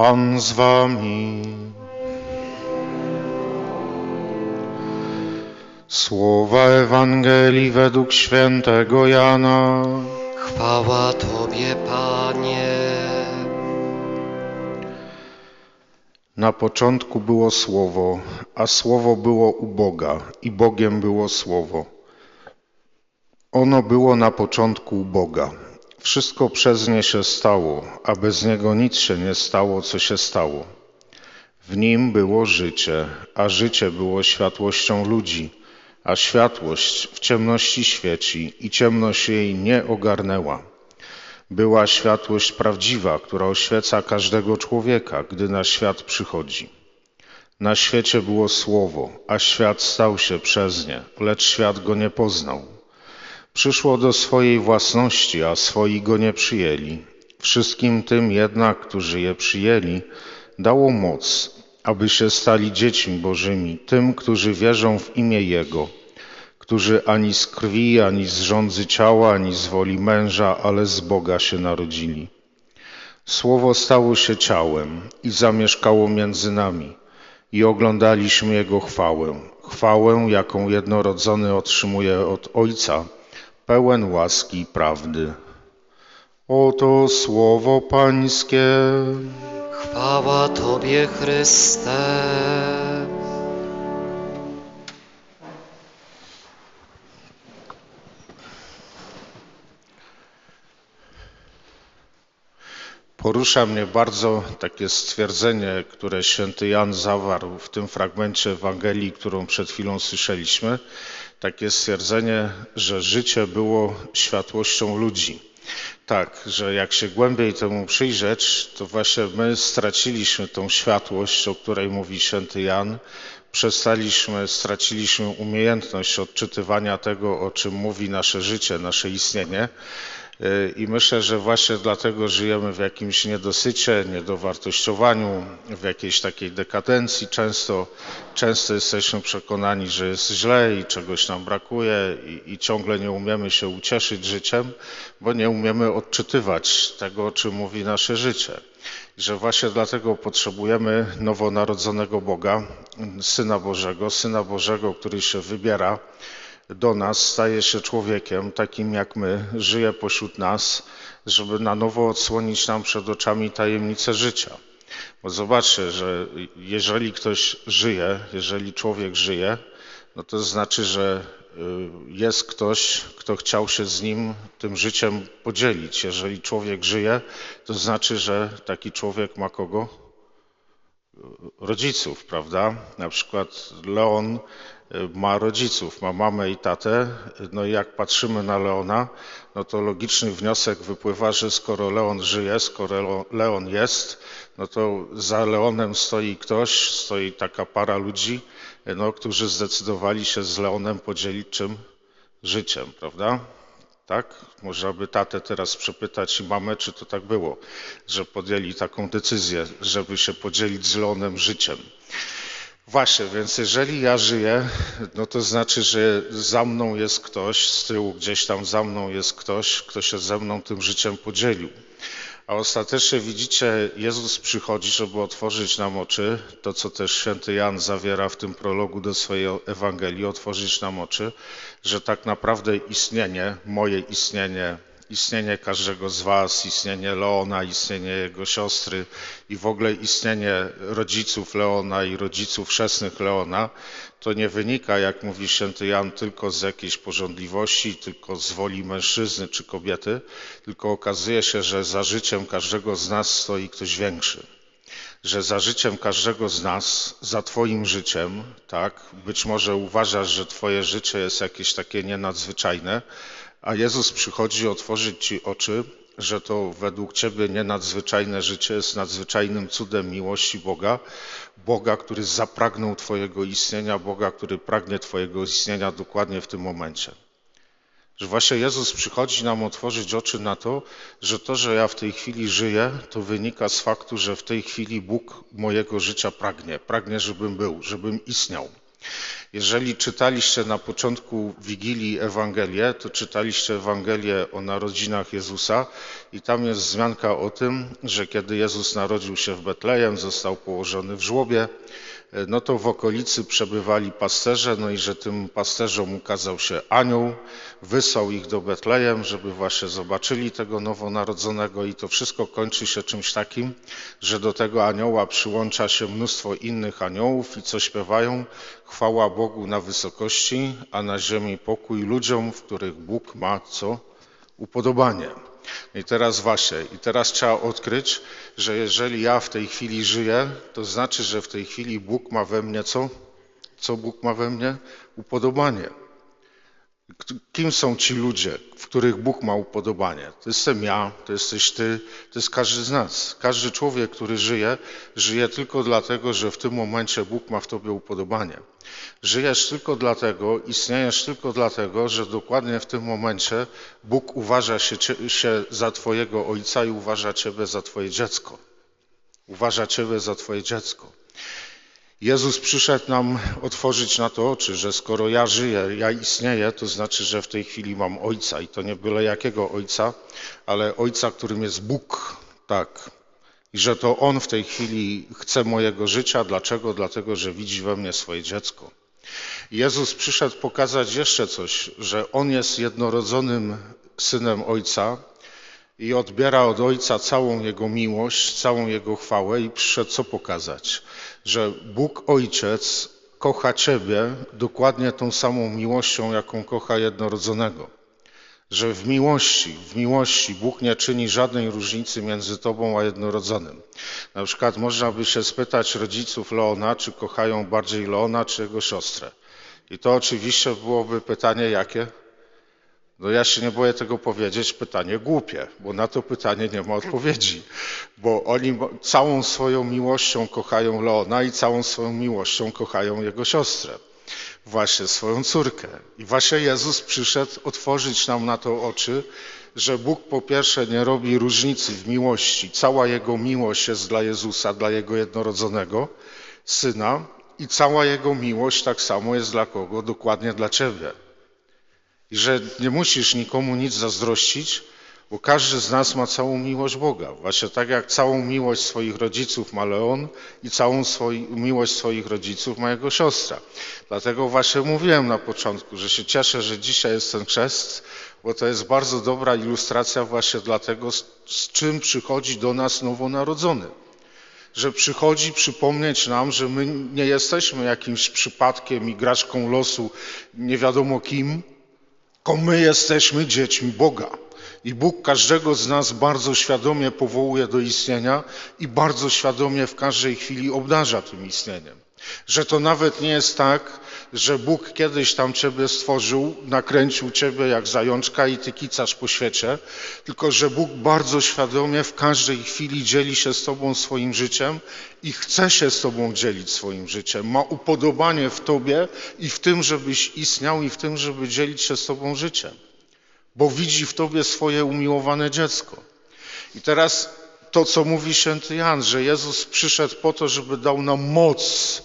Pan z wami. Słowa Ewangelii według świętego Jana. Chwała Tobie, Panie. Na początku było Słowo, a Słowo było u Boga i Bogiem było Słowo. Ono było na początku u Boga. Wszystko przez nie się stało, a bez niego nic się nie stało, co się stało. W nim było życie, a życie było światłością ludzi, a światłość w ciemności świeci i ciemność jej nie ogarnęła. Była światłość prawdziwa, która oświeca każdego człowieka, gdy na świat przychodzi. Na świecie było słowo, a świat stał się przez nie, lecz świat go nie poznał. Przyszło do swojej własności, a swoi go nie przyjęli. Wszystkim tym jednak, którzy je przyjęli, dało moc, aby się stali dziećmi Bożymi, tym, którzy wierzą w imię Jego, którzy ani z krwi, ani z rządzy ciała, ani z woli męża, ale z Boga się narodzili. Słowo stało się ciałem i zamieszkało między nami i oglądaliśmy Jego chwałę, chwałę, jaką jednorodzony otrzymuje od Ojca, pełen łaski i prawdy. Oto słowo Pańskie. Chwała Tobie, Chryste. Porusza mnie bardzo takie stwierdzenie, które święty Jan zawarł w tym fragmencie Ewangelii, którą przed chwilą słyszeliśmy. Takie stwierdzenie, że życie było światłością ludzi. Tak, że jak się głębiej temu przyjrzeć, to właśnie my straciliśmy tą światłość, o której mówi święty Jan. Przestaliśmy, straciliśmy umiejętność odczytywania tego, o czym mówi nasze życie, nasze istnienie. I myślę, że właśnie dlatego żyjemy w jakimś niedosycie, niedowartościowaniu, w jakiejś takiej dekadencji. Często, często jesteśmy przekonani, że jest źle i czegoś nam brakuje i, i ciągle nie umiemy się ucieszyć życiem, bo nie umiemy odczytywać tego, o czym mówi nasze życie. Że właśnie dlatego potrzebujemy nowonarodzonego Boga, Syna Bożego, Syna Bożego, który się wybiera do nas, staje się człowiekiem takim jak my, żyje pośród nas, żeby na nowo odsłonić nam przed oczami tajemnicę życia. Bo zobaczcie, że jeżeli ktoś żyje, jeżeli człowiek żyje, no to znaczy, że jest ktoś, kto chciał się z nim tym życiem podzielić. Jeżeli człowiek żyje, to znaczy, że taki człowiek ma kogo? Rodziców, prawda? Na przykład Leon ma rodziców, ma mamę i tatę. No i jak patrzymy na Leona, no to logiczny wniosek wypływa, że skoro Leon żyje, skoro Leon jest, no to za Leonem stoi ktoś, stoi taka para ludzi, no, którzy zdecydowali się z Leonem podzielić czym? Życiem, prawda? Tak? Można by tatę teraz przepytać i mamę, czy to tak było, że podjęli taką decyzję, żeby się podzielić z Leonem życiem. Właśnie, więc jeżeli ja żyję, no to znaczy, że za mną jest ktoś, z tyłu gdzieś tam za mną jest ktoś, kto się ze mną tym życiem podzielił. A ostatecznie widzicie, Jezus przychodzi, żeby otworzyć nam oczy, to co też święty Jan zawiera w tym prologu do swojej Ewangelii, otworzyć nam oczy, że tak naprawdę istnienie, moje istnienie, istnienie każdego z Was, istnienie Leona, istnienie jego siostry i w ogóle istnienie rodziców Leona i rodziców chrzestnych Leona, to nie wynika, jak mówi święty Jan, tylko z jakiejś porządliwości, tylko z woli mężczyzny czy kobiety, tylko okazuje się, że za życiem każdego z nas stoi ktoś większy. Że za życiem każdego z nas, za Twoim życiem, tak, być może uważasz, że Twoje życie jest jakieś takie nienadzwyczajne, a Jezus przychodzi otworzyć Ci oczy, że to według Ciebie nienadzwyczajne życie jest nadzwyczajnym cudem miłości Boga, Boga, który zapragnął Twojego istnienia, Boga, który pragnie Twojego istnienia dokładnie w tym momencie. Że właśnie Jezus przychodzi nam otworzyć oczy na to, że to, że ja w tej chwili żyję, to wynika z faktu, że w tej chwili Bóg mojego życia pragnie. Pragnie, żebym był, żebym istniał. Jeżeli czytaliście na początku Wigilii Ewangelię, to czytaliście Ewangelię o narodzinach Jezusa i tam jest wzmianka o tym, że kiedy Jezus narodził się w Betlejem, został położony w żłobie, no to w okolicy przebywali pasterze, no i że tym pasterzom ukazał się anioł, wysłał ich do Betlejem, żeby właśnie zobaczyli tego nowonarodzonego i to wszystko kończy się czymś takim, że do tego anioła przyłącza się mnóstwo innych aniołów i co śpiewają? Chwała Bogu na wysokości, a na ziemi pokój ludziom, w których Bóg ma co? Upodobanie. I teraz właśnie, i teraz trzeba odkryć, że jeżeli ja w tej chwili żyję, to znaczy, że w tej chwili Bóg ma we mnie co? Co Bóg ma we mnie? Upodobanie. Kim są ci ludzie, w których Bóg ma upodobanie? To jestem ja, to jesteś ty, to jest każdy z nas. Każdy człowiek, który żyje, żyje tylko dlatego, że w tym momencie Bóg ma w tobie upodobanie. Żyjesz tylko dlatego, istniejesz tylko dlatego, że dokładnie w tym momencie Bóg uważa się, się za Twojego ojca i uważa Ciebie za Twoje dziecko. Uważa Ciebie za Twoje dziecko. Jezus przyszedł nam otworzyć na to oczy, że skoro ja żyję, ja istnieję, to znaczy, że w tej chwili mam ojca i to nie byle jakiego ojca, ale ojca, którym jest Bóg. Tak. I że to on w tej chwili chce mojego życia. Dlaczego? Dlatego, że widzi we mnie swoje dziecko. Jezus przyszedł pokazać jeszcze coś, że On jest jednorodzonym synem Ojca i odbiera od Ojca całą Jego miłość, całą Jego chwałę i przyszedł co pokazać? Że Bóg Ojciec kocha Ciebie dokładnie tą samą miłością, jaką kocha jednorodzonego. Że w miłości, w miłości Bóg nie czyni żadnej różnicy między Tobą a jednorodzonym. Na przykład można by się spytać rodziców Leona, czy kochają bardziej Leona, czy jego siostrę. I to oczywiście byłoby pytanie jakie? No ja się nie boję tego powiedzieć, pytanie głupie, bo na to pytanie nie ma odpowiedzi. Bo oni całą swoją miłością kochają Leona i całą swoją miłością kochają jego siostrę. Właśnie swoją córkę. I właśnie Jezus przyszedł otworzyć nam na to oczy, że Bóg po pierwsze nie robi różnicy w miłości. Cała Jego miłość jest dla Jezusa, dla Jego jednorodzonego Syna i cała Jego miłość tak samo jest dla kogo? Dokładnie dla Ciebie. I że nie musisz nikomu nic zazdrościć, bo każdy z nas ma całą miłość Boga. Właśnie tak jak całą miłość swoich rodziców ma Leon i całą miłość swoich rodziców ma jego siostra. Dlatego właśnie mówiłem na początku, że się cieszę, że dzisiaj jest ten chrzest, bo to jest bardzo dobra ilustracja właśnie dlatego, z, z czym przychodzi do nas nowonarodzony że przychodzi przypomnieć nam, że my nie jesteśmy jakimś przypadkiem, igraszką losu, nie wiadomo kim, tylko my jesteśmy dziećmi Boga. I Bóg każdego z nas bardzo świadomie powołuje do istnienia i bardzo świadomie w każdej chwili obdarza tym istnieniem. Że to nawet nie jest tak, że Bóg kiedyś tam Ciebie stworzył, nakręcił Ciebie jak zajączka i Ty kicasz po świecie, tylko że Bóg bardzo świadomie w każdej chwili dzieli się z Tobą swoim życiem i chce się z Tobą dzielić swoim życiem. Ma upodobanie w Tobie i w tym, żebyś istniał i w tym, żeby dzielić się z Tobą życiem. Bo widzi w Tobie swoje umiłowane dziecko. I teraz to, co mówi święty Jan, że Jezus przyszedł po to, żeby dał nam moc,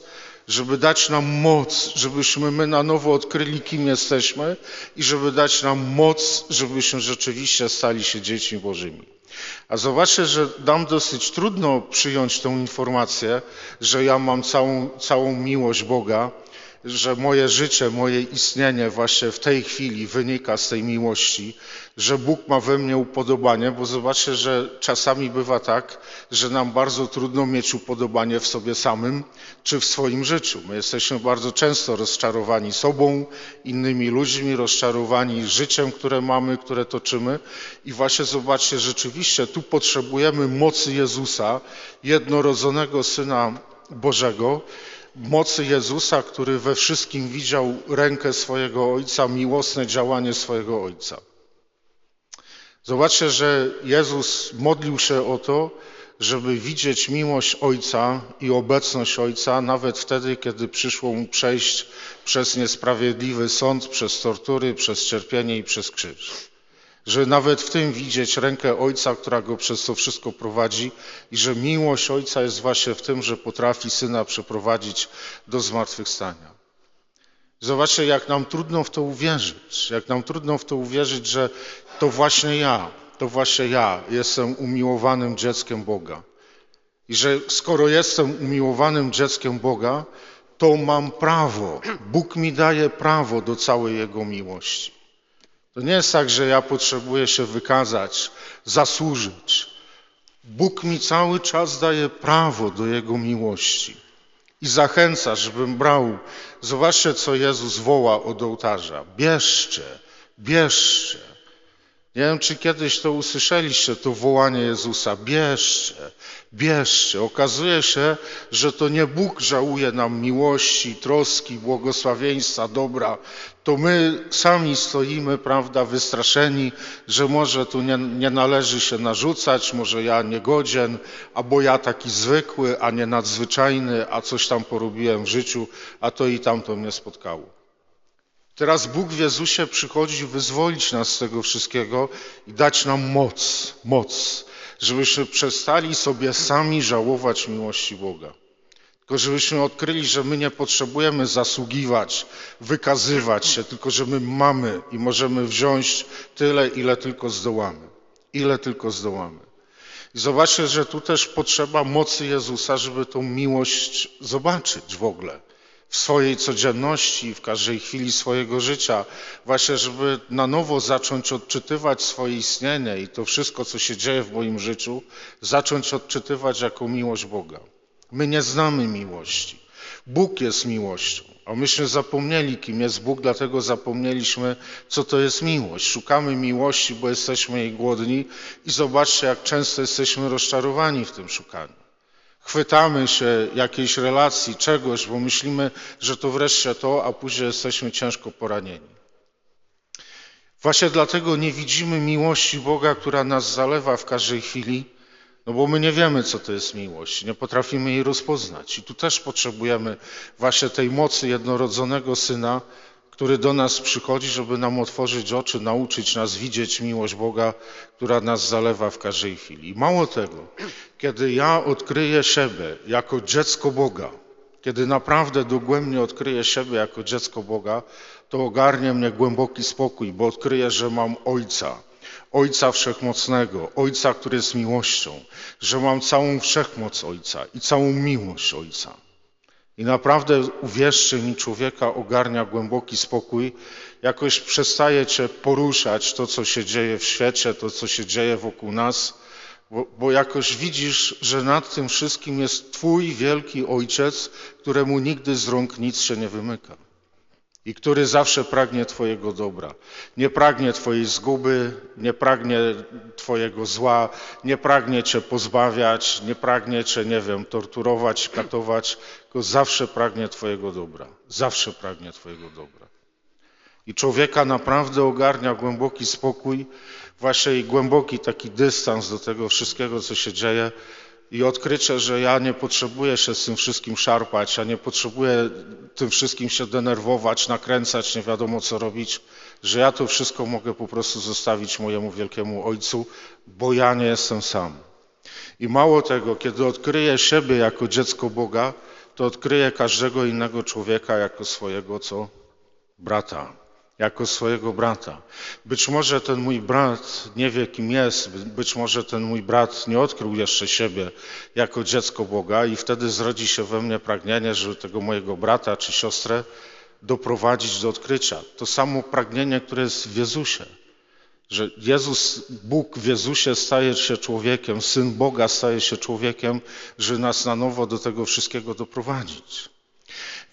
żeby dać nam moc, żebyśmy my na nowo odkryli, kim jesteśmy i żeby dać nam moc, żebyśmy rzeczywiście stali się dziećmi Bożymi. A zobaczcie, że nam dosyć trudno przyjąć tą informację, że ja mam całą, całą miłość Boga, że moje życie, moje istnienie właśnie w tej chwili wynika z tej miłości, że Bóg ma we mnie upodobanie, bo zobaczcie, że czasami bywa tak, że nam bardzo trudno mieć upodobanie w sobie samym czy w swoim życiu. My jesteśmy bardzo często rozczarowani sobą, innymi ludźmi, rozczarowani życiem, które mamy, które toczymy. I właśnie zobaczcie, rzeczywiście tu potrzebujemy mocy Jezusa, jednorodzonego Syna Bożego, mocy Jezusa, który we wszystkim widział rękę swojego Ojca, miłosne działanie swojego Ojca. Zobaczcie, że Jezus modlił się o to, żeby widzieć miłość Ojca i obecność Ojca, nawet wtedy, kiedy przyszło mu przejść przez niesprawiedliwy sąd, przez tortury, przez cierpienie i przez krzyż. Że nawet w tym widzieć rękę Ojca, która go przez to wszystko prowadzi i że miłość Ojca jest właśnie w tym, że potrafi Syna przeprowadzić do zmartwychwstania. Zobaczcie, jak nam trudno w to uwierzyć, jak nam trudno w to uwierzyć, że to właśnie ja, to właśnie ja jestem umiłowanym dzieckiem Boga. I że skoro jestem umiłowanym dzieckiem Boga, to mam prawo, Bóg mi daje prawo do całej Jego miłości. To nie jest tak, że ja potrzebuję się wykazać, zasłużyć. Bóg mi cały czas daje prawo do Jego miłości i zachęca, żebym brał. Zobaczcie, co Jezus woła od ołtarza. Bierzcie, bierzcie. Nie wiem, czy kiedyś to usłyszeliście, to wołanie Jezusa. Bierzcie, bierzcie. Okazuje się, że to nie Bóg żałuje nam miłości, troski, błogosławieństwa, dobra. To my sami stoimy, prawda, wystraszeni, że może tu nie, nie należy się narzucać, może ja niegodzien, albo ja taki zwykły, a nie nadzwyczajny, a coś tam porobiłem w życiu, a to i tamto mnie spotkało. Teraz Bóg w Jezusie przychodzi wyzwolić nas z tego wszystkiego i dać nam moc, moc, żebyśmy przestali sobie sami żałować miłości Boga. Tylko żebyśmy odkryli, że my nie potrzebujemy zasługiwać, wykazywać się, tylko że my mamy i możemy wziąć tyle, ile tylko zdołamy. Ile tylko zdołamy. I zobaczcie, że tu też potrzeba mocy Jezusa, żeby tą miłość zobaczyć w ogóle w swojej codzienności, w każdej chwili swojego życia, właśnie żeby na nowo zacząć odczytywać swoje istnienie i to wszystko, co się dzieje w moim życiu, zacząć odczytywać jako miłość Boga. My nie znamy miłości. Bóg jest miłością, a myśmy zapomnieli, kim jest Bóg, dlatego zapomnieliśmy, co to jest miłość. Szukamy miłości, bo jesteśmy jej głodni i zobaczcie, jak często jesteśmy rozczarowani w tym szukaniu chwytamy się jakiejś relacji, czegoś, bo myślimy, że to wreszcie to, a później jesteśmy ciężko poranieni. Właśnie dlatego nie widzimy miłości Boga, która nas zalewa w każdej chwili, no bo my nie wiemy, co to jest miłość, nie potrafimy jej rozpoznać. I tu też potrzebujemy właśnie tej mocy jednorodzonego Syna, który do nas przychodzi, żeby nam otworzyć oczy, nauczyć nas widzieć miłość Boga, która nas zalewa w każdej chwili. I mało tego, kiedy ja odkryję siebie jako dziecko Boga, kiedy naprawdę dogłębnie odkryję siebie jako dziecko Boga, to ogarnie mnie głęboki spokój, bo odkryję, że mam Ojca, Ojca Wszechmocnego, Ojca, który jest miłością, że mam całą wszechmoc Ojca i całą miłość Ojca. I naprawdę uwierzcie mi, człowieka ogarnia głęboki spokój, jakoś przestaje cię poruszać to, co się dzieje w świecie, to, co się dzieje wokół nas, bo, bo jakoś widzisz, że nad tym wszystkim jest Twój wielki Ojciec, któremu nigdy z rąk nic się nie wymyka i który zawsze pragnie Twojego dobra. Nie pragnie Twojej zguby, nie pragnie Twojego zła, nie pragnie Cię pozbawiać, nie pragnie Cię, nie wiem, torturować, katować, tylko zawsze pragnie Twojego dobra. Zawsze pragnie Twojego dobra. I człowieka naprawdę ogarnia głęboki spokój, właśnie i głęboki taki dystans do tego wszystkiego, co się dzieje, i odkrycie, że ja nie potrzebuję się z tym wszystkim szarpać, ja nie potrzebuję tym wszystkim się denerwować, nakręcać, nie wiadomo co robić, że ja to wszystko mogę po prostu zostawić mojemu wielkiemu Ojcu, bo ja nie jestem sam. I mało tego, kiedy odkryję siebie jako dziecko Boga, to odkryję każdego innego człowieka jako swojego co? Brata jako swojego brata. Być może ten mój brat nie wie, kim jest, być może ten mój brat nie odkrył jeszcze siebie jako dziecko Boga i wtedy zrodzi się we mnie pragnienie, żeby tego mojego brata czy siostrę doprowadzić do odkrycia. To samo pragnienie, które jest w Jezusie. Że Jezus, Bóg w Jezusie staje się człowiekiem, Syn Boga staje się człowiekiem, żeby nas na nowo do tego wszystkiego doprowadzić.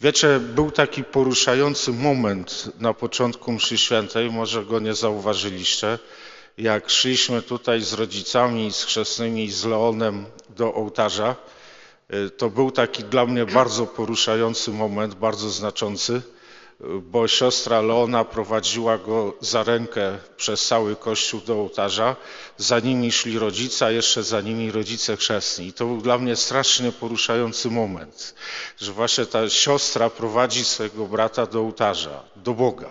Wiecie, był taki poruszający moment na początku mszy świętej, może go nie zauważyliście, jak szliśmy tutaj z rodzicami, z chrzestnymi, z Leonem do ołtarza. Y, to był taki dla mnie bardzo poruszający moment, bardzo znaczący bo siostra Leona prowadziła go za rękę przez cały kościół do ołtarza. Za nimi szli rodzice, a jeszcze za nimi rodzice chrzestni. I to był dla mnie strasznie poruszający moment, że właśnie ta siostra prowadzi swojego brata do ołtarza, do Boga.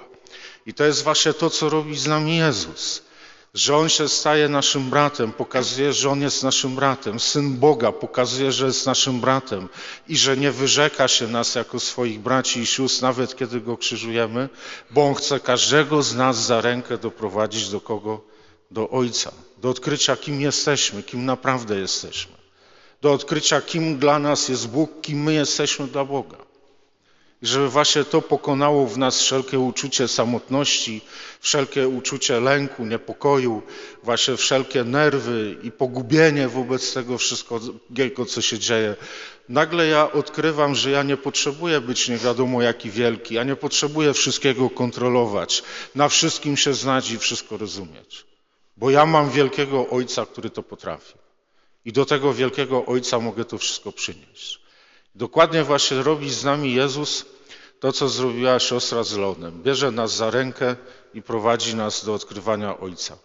I to jest właśnie to, co robi z nami Jezus. Że On się staje naszym bratem, pokazuje, że On jest naszym bratem. Syn Boga pokazuje, że jest naszym bratem i że nie wyrzeka się nas jako swoich braci i sióstr, nawet kiedy Go krzyżujemy, bo On chce każdego z nas za rękę doprowadzić do kogo? Do Ojca, do odkrycia, kim jesteśmy, kim naprawdę jesteśmy, do odkrycia, kim dla nas jest Bóg, kim my jesteśmy dla Boga. Żeby właśnie to pokonało w nas wszelkie uczucie samotności, wszelkie uczucie lęku, niepokoju, właśnie wszelkie nerwy i pogubienie wobec tego wszystkiego, co się dzieje. Nagle ja odkrywam, że ja nie potrzebuję być nie wiadomo jaki wielki, ja nie potrzebuję wszystkiego kontrolować, na wszystkim się znać i wszystko rozumieć. Bo ja mam wielkiego Ojca, który to potrafi. I do tego wielkiego Ojca mogę to wszystko przynieść. Dokładnie właśnie robi z nami Jezus to, co zrobiła siostra z Leonem. Bierze nas za rękę i prowadzi nas do odkrywania Ojca.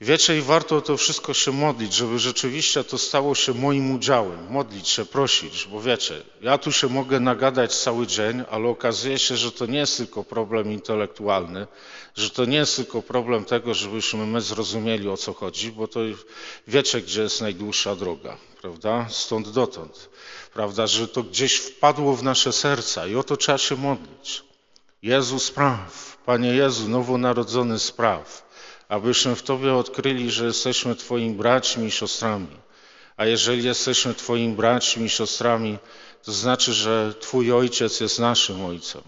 Wiecie, i warto o to wszystko się modlić, żeby rzeczywiście to stało się moim udziałem. Modlić się, prosić, bo wiecie, ja tu się mogę nagadać cały dzień, ale okazuje się, że to nie jest tylko problem intelektualny, że to nie jest tylko problem tego, żebyśmy my zrozumieli o co chodzi, bo to wiecie, gdzie jest najdłuższa droga, prawda? Stąd dotąd, prawda? Że to gdzieś wpadło w nasze serca i o to trzeba się modlić. Jezu, spraw, Panie Jezu, nowonarodzony spraw abyśmy w Tobie odkryli, że jesteśmy Twoimi braćmi i siostrami. A jeżeli jesteśmy Twoimi braćmi i siostrami, to znaczy, że Twój Ojciec jest naszym Ojcem.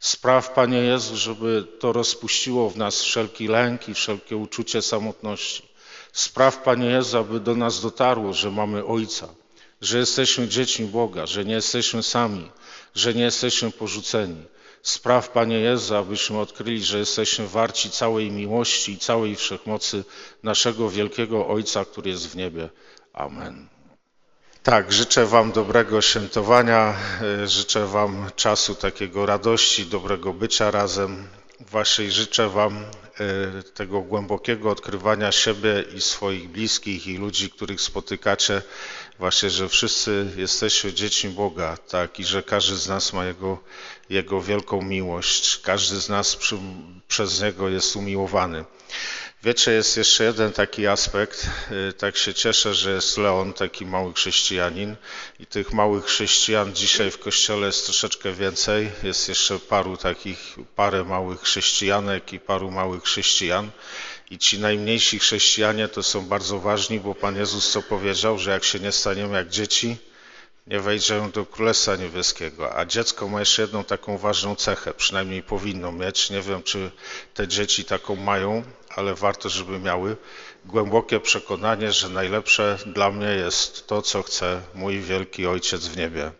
Spraw, Panie Jezu, żeby to rozpuściło w nas wszelki lęk i wszelkie uczucie samotności. Spraw, Panie Jezu, aby do nas dotarło, że mamy Ojca, że jesteśmy dziećmi Boga, że nie jesteśmy sami, że nie jesteśmy porzuceni. Spraw, Panie Jezu, abyśmy odkryli, że jesteśmy warci całej miłości i całej wszechmocy naszego wielkiego Ojca, który jest w niebie. Amen. Tak, życzę Wam dobrego świętowania, e, życzę Wam czasu takiego radości, dobrego bycia razem. Właśnie życzę Wam e, tego głębokiego odkrywania siebie i swoich bliskich i ludzi, których spotykacie, właśnie, że wszyscy jesteśmy dziećmi Boga, tak, i że każdy z nas ma Jego, Jego wielką miłość, każdy z nas przy, przez Niego jest umiłowany. Wiecie, jest jeszcze jeden taki aspekt. Y, tak się cieszę, że jest Leon, taki mały chrześcijanin. I tych małych chrześcijan dzisiaj w kościele jest troszeczkę więcej. Jest jeszcze paru takich, parę małych chrześcijanek i paru małych chrześcijan. I ci najmniejsi chrześcijanie to są bardzo ważni, bo Pan Jezus co powiedział, że jak się nie staniemy jak dzieci, nie wejdziemy do Królestwa Niebieskiego. A dziecko ma jeszcze jedną taką ważną cechę, przynajmniej powinno mieć. Nie wiem, czy te dzieci taką mają, ale warto, żeby miały głębokie przekonanie, że najlepsze dla mnie jest to, co chce mój wielki Ojciec w niebie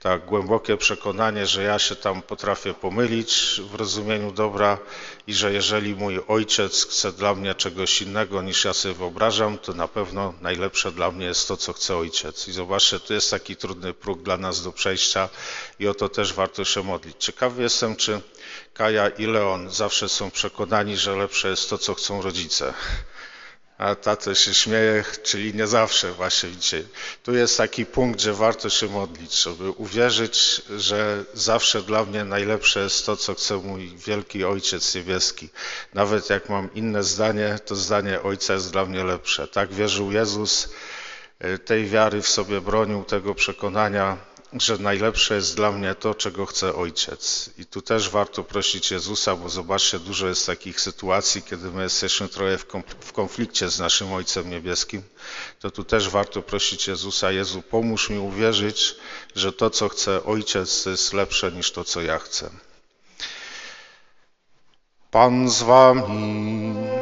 tak głębokie przekonanie, że ja się tam potrafię pomylić w rozumieniu dobra i że jeżeli mój ojciec chce dla mnie czegoś innego niż ja sobie wyobrażam, to na pewno najlepsze dla mnie jest to, co chce ojciec. I zobaczcie, to jest taki trudny próg dla nas do przejścia i o to też warto się modlić. Ciekawy jestem, czy Kaja i Leon zawsze są przekonani, że lepsze jest to, co chcą rodzice. A tato się śmieje, czyli nie zawsze właśnie widzicie. Tu jest taki punkt, gdzie warto się modlić, żeby uwierzyć, że zawsze dla mnie najlepsze jest to, co chce mój wielki Ojciec Niebieski. Nawet jak mam inne zdanie, to zdanie Ojca jest dla mnie lepsze. Tak wierzył Jezus, e, tej wiary w sobie bronił, tego przekonania, że najlepsze jest dla mnie to, czego chce Ojciec. I tu też warto prosić Jezusa, bo zobaczcie, dużo jest takich sytuacji, kiedy my jesteśmy trochę w konflikcie z naszym Ojcem Niebieskim. To tu też warto prosić Jezusa, Jezu, pomóż mi uwierzyć, że to, co chce Ojciec, jest lepsze niż to, co ja chcę. Pan z wami.